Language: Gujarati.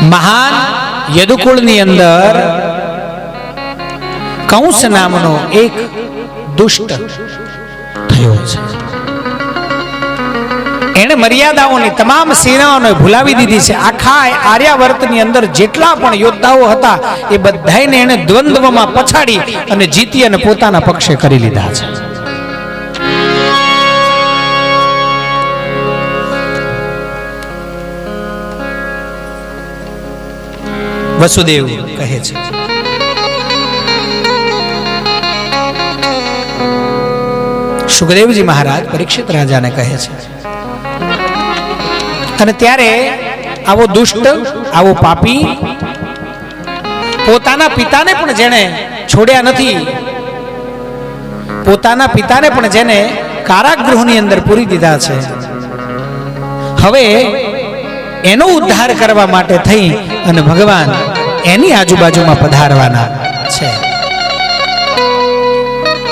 મહાન યદુકુળની અંદર કંસ નામનો એક દુષ્ટ થયો છે. એણે મર્યાદાઓની તમામ સેનાઓને ભૂલાવી દીધી છે. આખા આર્યાવર્તની અંદર જેટલા પણ યોદ્ધાઓ હતા, એ બધાને એણે દ્વંદ્વમાં પછાડી અને જીતી અને પોતાના પક્ષે કરી લીધા છે. વસુદેવ કહે છે. સુખદેવજી મહારાજ પરીક્ષિત રાજાને કહે છે. અને ત્યારે આવો દુષ્ટ, આવો પાપી પોતાના પિતાને પણ જેણે છોડ્યા નથી, પોતાના પિતાને પણ જેને કારાગૃહની અંદર પૂરી દીધા છે. હવે એનો ઉદ્ધાર કરવા માટે થઈ અને ભગવાન એની આજુબાજુમાં પધારવાના છે.